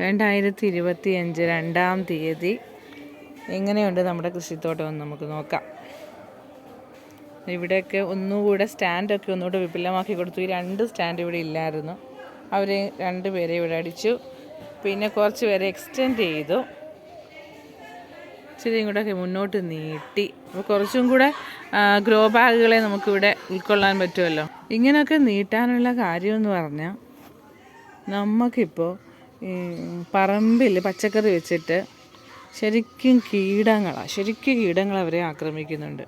രണ്ടായിരത്തി ഇരുപത്തി അഞ്ച് രണ്ടാം തീയതി. എങ്ങനെയുണ്ട് നമ്മുടെ കൃഷിത്തോട്ടം? എന്ന് നമുക്ക് നോക്കാം. ഇവിടെയൊക്കെ ഒന്നുകൂടെ സ്റ്റാൻഡൊക്കെ ഒന്നുകൂടെ വിപുലമാക്കി കൊടുത്തു. ഈ രണ്ട് സ്റ്റാൻഡ് ഇവിടെ ഇല്ലായിരുന്നു. അവർ രണ്ട് പേരെ ഇവിടെ അടിച്ചു. പിന്നെ കുറച്ച് പേരെ എക്സ്റ്റെൻഡ് ചെയ്തു. ഇച്ചിരിയും കൂടെ മുന്നോട്ട് നീട്ടി. അപ്പോൾ കുറച്ചും കൂടെ ഗ്രോ ബാഗുകളെ നമുക്കിവിടെ ഉൾക്കൊള്ളാൻ പറ്റുമല്ലോ. ഇങ്ങനെയൊക്കെ നീട്ടാനുള്ള കാര്യമെന്ന് പറഞ്ഞാൽ നമുക്കിപ്പോൾ ഈ പറമ്പിൽ പച്ചക്കറി വെച്ചിട്ട് ശരിക്കും കീടങ്ങളാണ് ശരിക്കും കീടങ്ങൾ അവരെ ആക്രമിക്കുന്നുണ്ട്.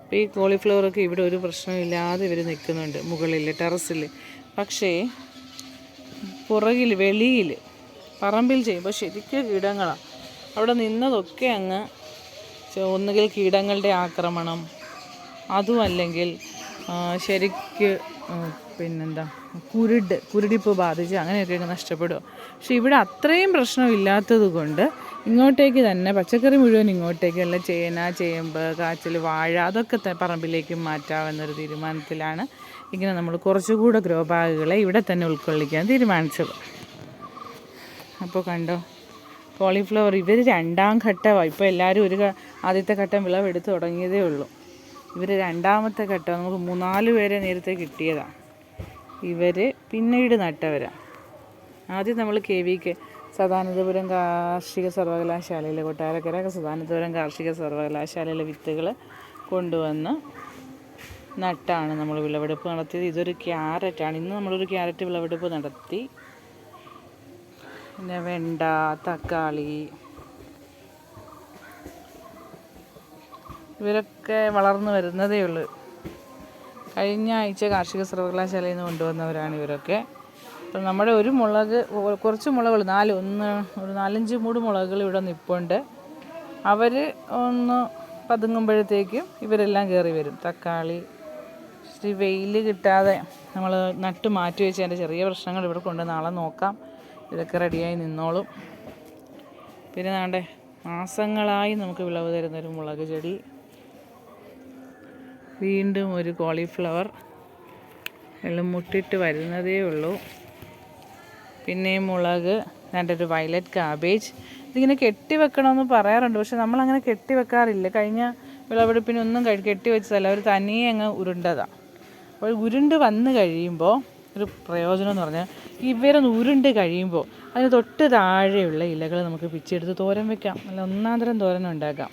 അപ്പോൾ ഈ കോളിഫ്ലവറൊക്കെ ഇവിടെ ഒരു പ്രശ്നമില്ലാതെ ഇവർ നിൽക്കുന്നുണ്ട് മുകളിൽ ടെറസിൽ പക്ഷേ പുറകിൽ വെളിയിൽ പറമ്പിൽ ചെയ്യുമ്പോൾ ശരിക്കും കീടങ്ങളാണ് അവിടെ നിന്നതൊക്കെ അങ്ങ് ഒന്നുകിൽ കീടങ്ങളുടെ ആക്രമണം അതുമല്ലെങ്കിൽ ശരിക്ക് പിന്നെന്താ കുരുട് കുരുടിപ്പ് ബാധിച്ച് അങ്ങനെയൊക്കെ അങ്ങ് നഷ്ടപ്പെടും പക്ഷെ ഇവിടെ അത്രയും പ്രശ്നമില്ലാത്തത് കൊണ്ട് ഇങ്ങോട്ടേക്ക് തന്നെ പച്ചക്കറി മുഴുവൻ ഇങ്ങോട്ടേക്ക് അല്ല ചേന ചേമ്പ് കാച്ചിൽ വാഴ അതൊക്കെ പറമ്പിലേക്ക് മാറ്റാമെന്നൊരു തീരുമാനത്തിലാണ് ഇങ്ങനെ നമ്മൾ കുറച്ചുകൂടെ ഗ്രോ ബാഗുകളെ ഇവിടെ തന്നെ ഉൾക്കൊള്ളിക്കാൻ തീരുമാനിച്ചത്. അപ്പോൾ കണ്ടോ കോളിഫ്ലവർ ഇവർ രണ്ടാം ഘട്ടമാണ് ഇപ്പോൾ എല്ലാവരും ഒരു ആദ്യത്തെ ഘട്ടം വിളവെടുത്ത് തുടങ്ങിയതേ ഉള്ളൂ. ഇവർ രണ്ടാമത്തെ ഘട്ടം നമുക്ക് മൂന്നാൽ പേരെ നേരത്തെ കിട്ടിയതാണ് ഇവർ പിന്നീട് നട്ടവരാണ് ആദ്യം നമ്മൾ കെ വി കെ സദാനന്ദപുരം കാർഷിക സർവകലാശാലയിലെ കൊട്ടാരക്കര സദാനന്ദപുരം കാർഷിക സർവകലാശാലയിലെ വിത്തുകൾ കൊണ്ടുവന്ന് നട്ടാണ് നമ്മൾ വിളവെടുപ്പ് നടത്തിയത്. ഇതൊരു ക്യാരറ്റാണ്. ഇന്ന് നമ്മളൊരു ക്യാരറ്റ് വിളവെടുപ്പ് നടത്തി. പിന്നെ വെണ്ട തക്കാളി ഇവരൊക്കെ വളർന്നു വരുന്നതേ ഉള്ളൂ. കഴിഞ്ഞ ആഴ്ച കാർഷിക സർവകലാശാലയിൽ നിന്ന് കൊണ്ടുവന്നവരാണ് ഇവരൊക്കെ. അപ്പം നമ്മുടെ ഒരു മുളക് കുറച്ച് മുളകുകൾ നാല് ഒന്ന് ഒരു നാലഞ്ച് മൂട് മുളകുകൾ ഇവിടെ നിൽപ്പുണ്ട് അവർ ഒന്ന് പതുങ്ങുമ്പോഴത്തേക്കും ഇവരെല്ലാം കയറി വരും. തക്കാളി ഇച്ചിരി വെയിൽ കിട്ടാതെ നമ്മൾ നട്ട് മാറ്റി വെച്ച് അതിന്റെ ചെറിയ പ്രശ്നങ്ങൾ ഇവിടെ കൊണ്ട് നാളെ നോക്കാം. ഇതൊക്കെ റെഡിയായി നിന്നോളും. പിന്നെ നാണ്ടേ മാസങ്ങളായി നമുക്ക് വിളവ് തരുന്നൊരു മുളക് ചെടി. വീണ്ടും ഒരു കോളിഫ്ലവർ എല്ലാം മുട്ടിട്ട് വരുന്നതേ ഉള്ളൂ. പിന്നെ മുളക് ഒരു വയലറ്റ് കാബേജ് ഇതിങ്ങനെ കെട്ടി വെക്കണമെന്ന് പറയാറുണ്ട് പക്ഷെ നമ്മളങ്ങനെ കെട്ടി വെക്കാറില്ല. കഴിഞ്ഞ വിളവെടുപ്പിനൊന്നും കെട്ടി വെച്ചതല്ല അവർ തനിയെ അങ്ങ് ഉരുണ്ടതാണ് അപ്പോൾ ഉരുണ്ട് വന്നു കഴിയുമ്പോൾ ഒരു പ്രയോജനം എന്ന് പറഞ്ഞാൽ ഇവരൊന്ന് ഉരുണ്ട് കഴിയുമ്പോൾ അതിന് തൊട്ട് താഴെയുള്ള ഇലകൾ നമുക്ക് പിച്ചെടുത്ത് തോരൻ വെക്കാം. നല്ല ഒന്നാന്തരം തോരൻ ഉണ്ടാക്കാം.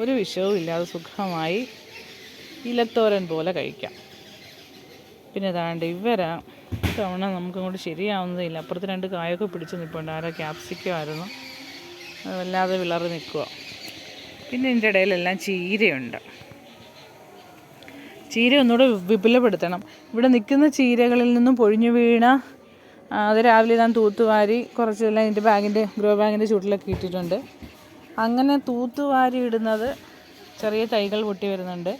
ഒരു വിഷവും ഇല്ലാതെ സുഖമായി ഇലത്തോരൻ പോലെ കഴിക്കാം. പിന്നെ താണ്ട് ഇവരാ തവണ നമുക്കങ്ങോട്ട് ശരിയാവുന്നതില്ല. അപ്പുറത്ത് രണ്ട് കായൊക്കെ പിടിച്ച് നിൽപ്പുണ്ട് ആരോ ക്യാപ്സിക്കം ആയിരുന്നു. വല്ലാതെ വിളറി നിൽക്കുക പിന്നെ ഇതിന്റെ ഇടയിലെല്ലാം ചീരയുണ്ട്. ചീര ഒന്നുകൂടെ വിപുലപ്പെടുത്തണം. ഇവിടെ നിൽക്കുന്ന ചീരകളിൽ നിന്നും പൊഴിഞ്ഞു വീണ അത് രാവിലെ ഞാൻ തൂത്തുവാരി കുറച്ചെല്ലാം ഇതിന്റെ ബാഗിന്റെ ഗ്രോ ബാഗിന്റെ ചൂട്ടിലൊക്കെ ഇട്ടിട്ടുണ്ട്. അങ്ങനെ തൂത്തുവാരി ഇടുന്നത് ചെറിയ തൈകൾ പൊട്ടി വരുന്നുണ്ട്.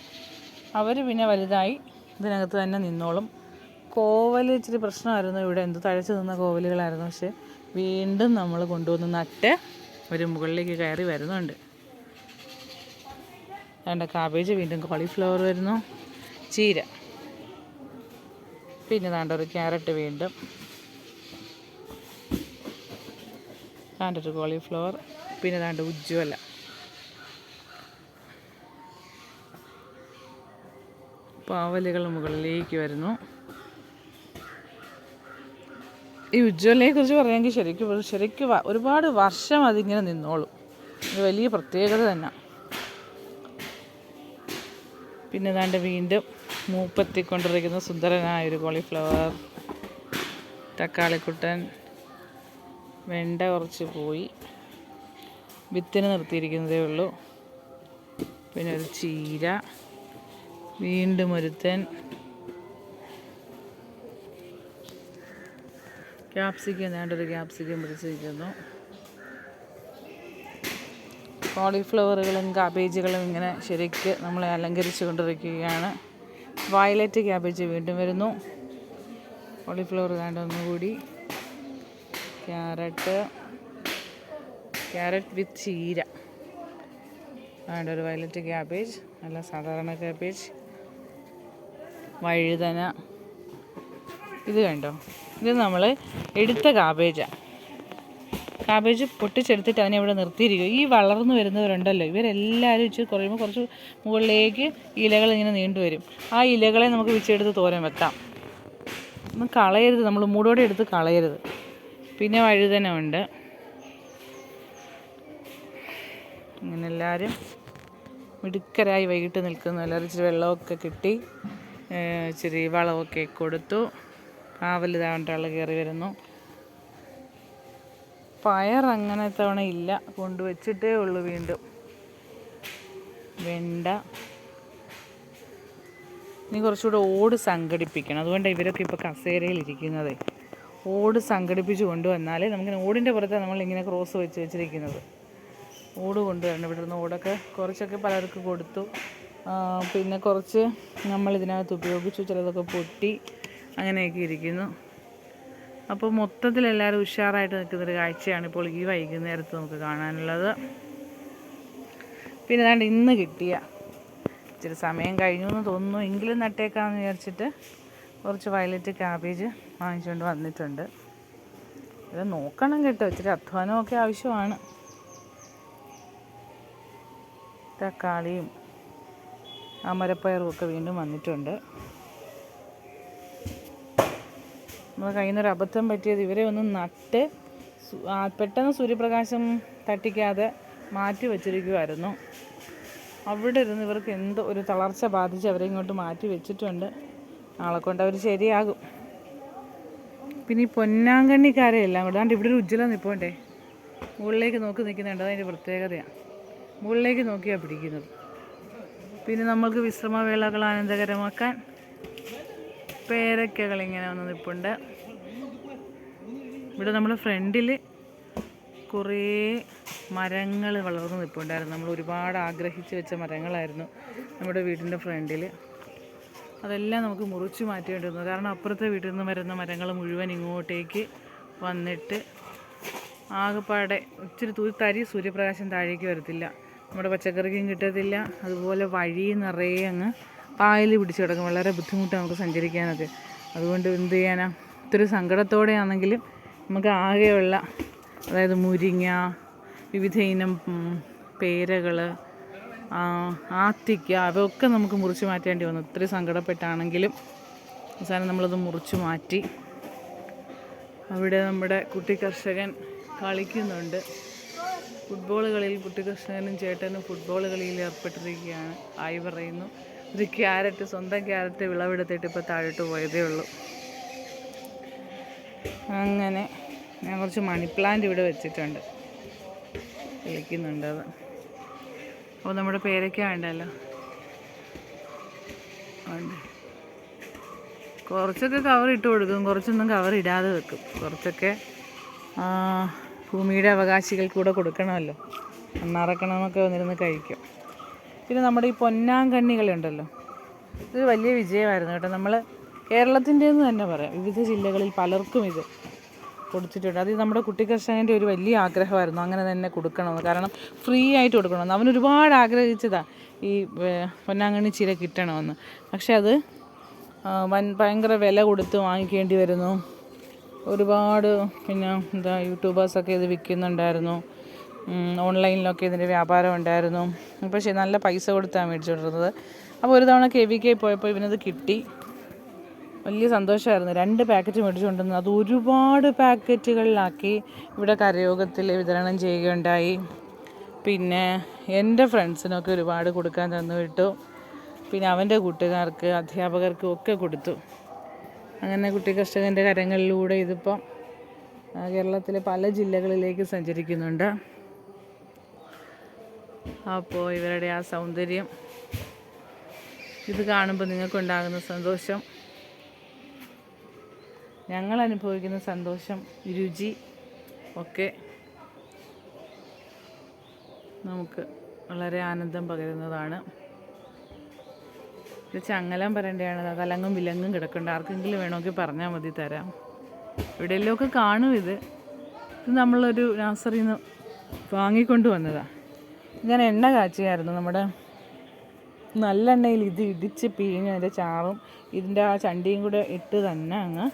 അവർ പിന്നെ വലുതായി ഇതിനകത്ത് തന്നെ നിന്നോളും. കോവൽ ഇച്ചിരി പ്രശ്നമായിരുന്നു ഇവിടെ. എന്ത് തഴച്ച് നിന്ന കോവലുകളായിരുന്നു. പക്ഷെ വീണ്ടും നമ്മൾ കൊണ്ടുവന്ന് നട്ട് ഒരു മുകളിലേക്ക് കയറി വരുന്നുണ്ട്. അതുകൊണ്ട് കാബേജ് വീണ്ടും കോളിഫ്ലവർ വരുന്നു. ചീര. പിന്നെ താണ്ട ഒരു ക്യാരറ്റ് വീണ്ടും. താണ്ട കോളിഫ്ലവർ പിന്നെ താണ്ട ഉജ്ജ്വല. പാവലുകൾ മുകളിലേക്ക് വരുന്നു. ഈ ഉജ്ജ്വലയെ കുറിച്ച് പറയാമെങ്കിൽ ശരിക്കും ശരിക്കും ഒരുപാട് വർഷം അതിങ്ങനെ നിന്നോളും. വലിയ പ്രത്യേകത തന്നെ. പിന്നെ ദാണ്ട് വീണ്ടും മൂപ്പത്തിക്കൊണ്ടിരിക്കുന്ന സുന്ദരനായ ഒരു കോളിഫ്ലവർ തക്കാളിക്കുട്ടൻ വെണ്ട കുറച്ച് പോയി. വിത്തിന് നിർത്തിയിരിക്കുന്നതേ ഉള്ളൂ. പിന്നെ ഒരു ചീര. വീണ്ടും ഒരുത്തൻ. ക്യാപ്സിക്കം നേണ്ടൊരു ക്യാപ്സിക്കം പിടിച്ചിരിക്കുന്നു. കോളിഫ്ലവറുകളും കാബേജുകളും ഇങ്ങനെ ശരിക്ക് നമ്മളെ അലങ്കരിച്ചു കൊണ്ടിരിക്കുകയാണ്. വയലറ്റ് ക്യാബേജ് വീണ്ടും വരുന്നു. കോളിഫ്ലവർ വേണ്ട ഒന്നുകൂടി. ക്യാരറ്റ്. ക്യാരറ്റ് വിത്ത് ചീര. വേണ്ട ഒരു വയലറ്റ് ക്യാബേജ് നല്ല സാധാരണ ക്യാബേജ്. വഴുതന. ഇത് കണ്ടോ? ഇത് നമ്മൾ എടുത്ത കാബേജാണ് കാബേജ് പൊട്ടിച്ചെടുത്തിട്ട് അതിനെ ഇവിടെ നിർത്തിയിരിക്കും. ഈ വളർന്നു വരുന്നവരുണ്ടല്ലോ. ഇവരെല്ലാവരും ഇച്ചിരി കുറയുമ്പോൾ കുറച്ച് മുകളിലേക്ക് ഇലകൾ ഇങ്ങനെ നീണ്ടുവരും ആ ഇലകളെ നമുക്ക് വിച്ചെടുത്ത് തോരൻ വെക്കാം. ഒന്നും കളയരുത്. നമ്മൾ മൂടോടെ എടുത്ത് കളയരുത്. പിന്നെ വഴുതന ഉണ്ട് ഇങ്ങനെ എല്ലാവരും മിടുക്കരായി വൈകിട്ട് നിൽക്കുന്നു. എല്ലാവരും ഇച്ചിരി വെള്ളമൊക്കെ കിട്ടി. ഇച്ചിരി വളമൊക്കെ കൊടുത്തു. കാവൽ താണ്ട ആൾ കയറി വരുന്നു. പയർ അങ്ങനെ തവണ ഇല്ല. കൊണ്ടുവച്ചിട്ടേ ഉള്ളൂ വീണ്ടും. വെണ്ട. ഇനി കുറച്ചുകൂടെ ഓട് സംഘടിപ്പിക്കണം. അതുകൊണ്ട് ഇവരൊക്കെ ഇപ്പോൾ കസേരയിൽ ഇരിക്കുന്നതേ. ഓട് സംഘടിപ്പിച്ച് കൊണ്ടുവന്നാലേ നമുക്ക് ഓടിന്റെ നമ്മൾ ഇങ്ങനെ ക്രോസ് വെച്ച് വെച്ചിരിക്കുന്നത്. ഓട് കൊണ്ടുവരണം. ഇവിടെ നിന്ന് ഓടൊക്കെ കുറച്ചൊക്കെ പലർക്ക് കൊടുത്തു. പിന്നെ കുറച്ച് നമ്മൾ ഇതിനകത്ത് ഉപയോഗിച്ചു ചിലതൊക്കെ പൊട്ടി അങ്ങനെയൊക്കെ ഇരിക്കുന്നു. അപ്പോൾ മൊത്തത്തിൽ എല്ലാവരും ഉഷാറായിട്ട് നിൽക്കുന്നൊരു കാഴ്ചയാണ് ഇപ്പോൾ ഈ വൈകുന്നേരത്ത് നമുക്ക് കാണാനുള്ളത്. പിന്നെ ഏതാണ്ട് ഇന്ന് കിട്ടിയ ഇച്ചിരി സമയം കഴിഞ്ഞു എന്ന് തോന്നുന്നു. എങ്കിലും നട്ടേക്കാമെന്ന് വിചാരിച്ചിട്ട് കുറച്ച് വയലറ്റ് കാബേജ് വാങ്ങിച്ചുകൊണ്ട് വന്നിട്ടുണ്ട്. ഇത് നോക്കണം കേട്ടോ ഇച്ചിരി അധ്വാനമൊക്കെ ആവശ്യമാണ്. തക്കാളിയും അമരപ്പയറും ഒക്കെ വീണ്ടും വന്നിട്ടുണ്ട്. നമ്മൾ കയ്യിൽ നിന്നൊരു അബദ്ധം പറ്റിയത് ഇവരെ ഒന്ന് നട്ട് പെട്ടെന്ന് സൂര്യപ്രകാശം തട്ടിക്കാതെ മാറ്റി വച്ചിരിക്കുമായിരുന്നു അവിടെ ഇരുന്ന് ഇവർക്ക് എന്തോ ഒരു തളർച്ച ബാധിച്ച് അവരെ ഇങ്ങോട്ട് മാറ്റി വെച്ചിട്ടുണ്ട്. നാളെ കൊണ്ട് അവർ ശരിയാകും. പിന്നെ ഈ പൊന്നാങ്കണ്ണിക്കാരെ എല്ലാം ദാണ്ട് ഇവിടെ ഒരു ഉജ്ജ്വലം നിൽപ്പോണ്ടേ മുകളിലേക്ക് നോക്കി നിൽക്കുന്നുണ്ട് അതതിന്റെ പ്രത്യേകതയാണ് മുകളിലേക്ക് നോക്കിയാണ് പിടിക്കുന്നത്. പിന്നെ നമ്മൾക്ക് വിശ്രമവേളകൾ ആനന്ദകരമാക്കാൻ പേരക്കകൾ ഇങ്ങനെ വന്ന് നിൽപ്പുണ്ട് ഇവിടെ നമ്മൾ ഫ്രണ്ടിൽ കുറേ മരങ്ങൾ വളർന്നു നിൽപ്പുണ്ടായിരുന്നു നമ്മൾ ഒരുപാട് ആഗ്രഹിച്ച് വെച്ച മരങ്ങളായിരുന്നു നമ്മുടെ വീടിന്റെ ഫ്രണ്ടിൽ. അതെല്ലാം നമുക്ക് മുറിച്ച് മാറ്റേണ്ടി വന്നു കാരണം അപ്പുറത്തെ വീട്ടിൽ നിന്ന് വരുന്ന മരങ്ങൾ മുഴുവൻ ഇങ്ങോട്ടേക്ക് വന്നിട്ട് ആകെപ്പാടെ ഇച്ചിരി തരി സൂര്യപ്രകാശം താഴേക്ക് വരത്തില്ല. നമ്മുടെ പച്ചക്കറിക്കും കിട്ടത്തില്ല. അതുപോലെ വഴി നിറയെ അങ്ങ് പായൽ പിടിച്ച് കിടക്കും. വളരെ ബുദ്ധിമുട്ടാണ് നമുക്ക് സഞ്ചരിക്കാനൊക്കെ. അതുകൊണ്ട് എന്ത് ചെയ്യാനാ? ഇത്തിരി സങ്കടത്തോടെയാണെങ്കിലും നമുക്ക് ആകെയുള്ള അതായത് മുരിങ്ങ വിവിധ ഇനം പേരകൾ ആത്തിക്ക അവയൊക്കെ നമുക്ക് മുറിച്ച് മാറ്റേണ്ടി വന്നു. ഒത്തിരി സങ്കടപ്പെട്ടാണെങ്കിലും അവസാനം നമ്മളത് മുറിച്ച് മാറ്റി. അവിടെ നമ്മുടെ കുട്ടി കർഷകൻ കളിക്കുന്നുണ്ട്. ഫുട്ബോൾ കളിയിൽ കുട്ടികൃഷ്ണനും ചേട്ടനും ഫുട്ബോൾ കളിയിൽ ഏർപ്പെട്ടിരിക്കുകയാണ്. ആയി പറയുന്നു. ഒരു ക്യാരറ്റ് സ്വന്തം ക്യാരറ്റ് വിളവെടുത്തിട്ട് ഇപ്പോൾ താഴോട്ട് പോയതേ ഉള്ളൂ. അങ്ങനെ ഞാൻ കുറച്ച് മണി പ്ലാന്റ് ഇവിടെ വെച്ചിട്ടുണ്ട്. വിളിക്കുന്നുണ്ട് അത്. അപ്പോൾ നമ്മുടെ പേരൊക്കെ വേണ്ടല്ലോ? കുറച്ചൊക്കെ കവർ ഇട്ട് കൊടുക്കും. കുറച്ചൊന്നും കവർ ഇടാതെ വെക്കും. കുറച്ചൊക്കെ ഭൂമിയുടെ അവകാശികൾക്കൂടെ കൊടുക്കണമല്ലോ. അണ്ണാറക്കണമൊക്കെ വന്നിരുന്ന് കഴിക്കും. പിന്നെ നമ്മുടെ ഈ പൊന്നാങ്കണ്ണികളുണ്ടല്ലോ. ഇത് വലിയ വിജയമായിരുന്നു കേട്ടോ. നമ്മൾ കേരളത്തിന്റെ എന്ന് തന്നെ പറയാം. വിവിധ ജില്ലകളിൽ പലർക്കും ഇത് കൊടുത്തിട്ടുണ്ട്. അത് നമ്മുടെ കുട്ടിക്കർഷകന്റെ ഒരു വലിയ ആഗ്രഹമായിരുന്നു. അങ്ങനെ തന്നെ കൊടുക്കണമെന്ന്. കാരണം ഫ്രീ ആയിട്ട് കൊടുക്കണമെന്ന്. അവൻ ഒരുപാട് ആഗ്രഹിച്ചതാണ് ഈ പൊന്നാങ്കണ്ണി ചീര കിട്ടണമെന്ന്. പക്ഷെ അത് വൻ ഭയങ്കര വില കൊടുത്ത് വാങ്ങിക്കേണ്ടി വരുന്നു. ഒരുപാട് പിന്നെ എന്താ യൂട്യൂബേഴ്സൊക്കെ ഇത് വിൽക്കുന്നുണ്ടായിരുന്നു. ഓൺലൈനിലൊക്കെ ഇതിന്റെ വ്യാപാരം ഉണ്ടായിരുന്നു. പക്ഷേ നല്ല പൈസ കൊടുത്താണ് മേടിച്ചുകൊണ്ടിരുന്നത് അപ്പോൾ ഒരു തവണ കെ വി കെ പോയപ്പോൾ ഇവനത് കിട്ടി. വലിയ സന്തോഷമായിരുന്നു രണ്ട് പാക്കറ്റ് മേടിച്ചുകൊണ്ടുവന്നു അത് ഒരുപാട് പാക്കറ്റുകളിലാക്കി ഇവിടെ കരയോഗത്തിൽ വിതരണം ചെയ്യുകയുണ്ടായി. പിന്നെ എന്റെ ഫ്രണ്ട്സിനൊക്കെ ഒരുപാട് കൊടുക്കാൻ തന്നു വിട്ടു. പിന്നെ അവന്റെ കൂട്ടുകാർക്ക് അധ്യാപകർക്കും ഒക്കെ കൊടുത്തു. അങ്ങനെ കുട്ടി കർഷകന്റെ കരങ്ങളിലൂടെ ഇതിപ്പം കേരളത്തിലെ പല ജില്ലകളിലേക്ക് സഞ്ചരിക്കുന്നുണ്ട്. അപ്പോൾ ഇവരുടെ ആ സൗന്ദര്യം ഇത് കാണുമ്പോൾ നിങ്ങൾക്കുണ്ടാകുന്ന സന്തോഷം. ഞങ്ങൾ അനുഭവിക്കുന്ന സന്തോഷം രുചി ഒക്കെ നമുക്ക് വളരെ ആനന്ദം പകരുന്നതാണ്. ഇത് ചങ്ങലം പറയേണ്ടതാണ്. തലങ്ങും വിലങ്ങും കിടക്കുന്നുണ്ട് ആർക്കെങ്കിലും വേണമെങ്കിൽ പറഞ്ഞാൽ മതി തരാം. എവിടെയെങ്കിലുമൊക്കെ കാണും ഇത്. ഇത് നമ്മളൊരു നഴ്സറിയിൽ നിന്ന് വാങ്ങിക്കൊണ്ട് വന്നതാണ് ഞാൻ എണ്ണ കാച്ചിയായിരുന്നു നമ്മുടെ നല്ലെണ്ണയിൽ ഇത് ഇടിച്ച് പിഴിഞ്ഞ് അതിന്റെ ചാറും ഇതിന്റെ ആ ചണ്ടിയും കൂടെ ഇട്ട് തന്നെ അങ്ങ്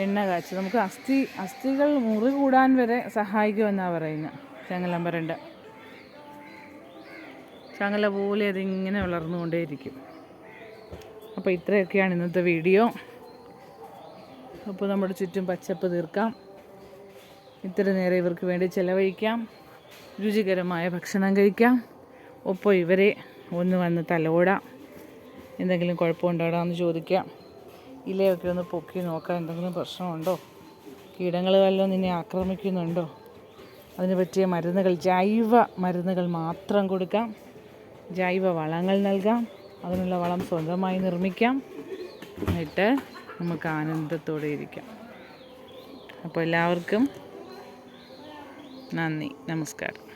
എണ്ണ കാച്ചി. നമുക്ക് അസ്ഥി അസ്ഥികൾ മുറി കൂടാൻ വരെ സഹായിക്കുമെന്നാണ് പറയുന്നത് ചങ്ങലമ്പരണ്ട ചങ്ങല പോലെ അതിങ്ങനെ വളർന്നുകൊണ്ടേയിരിക്കും. അപ്പോൾ ഇത്രയൊക്കെയാണ് ഇന്നത്തെ വീഡിയോ. അപ്പോൾ നമ്മുടെ ചുറ്റും പച്ചപ്പ് തീർക്കാം. ഇത്ര നേരം ഇവർക്ക് വേണ്ടി ചിലവഴിക്കാം. രുചികരമായ ഭക്ഷണം കഴിക്കാം. ഒപ്പം ഇവരെ ഒന്ന് വന്ന് തലോടാം. എന്തെങ്കിലും കുഴപ്പമുണ്ടോടാ എന്ന് ചോദിക്കാം. ഇലയൊക്കെ ഒന്ന് പൊക്കി നോക്കാം എന്തെങ്കിലും പ്രശ്നമുണ്ടോ? കീടങ്ങൾ വല്ലതും നിന്നെ ആക്രമിക്കുന്നുണ്ടോ? അതിന് പറ്റിയ മരുന്നുകൾ ജൈവ മരുന്നുകൾ മാത്രം കൊടുക്കാം. ജൈവ വളങ്ങൾ നൽകാം. അതിനുള്ള വളം സ്വന്തമായി നിർമ്മിക്കാം. എന്നിട്ട് നമുക്ക് ആനന്ദത്തോടെ ഇരിക്കാം. അപ്പോൾ എല്ലാവർക്കും നന്ദി. നമസ്കാരം.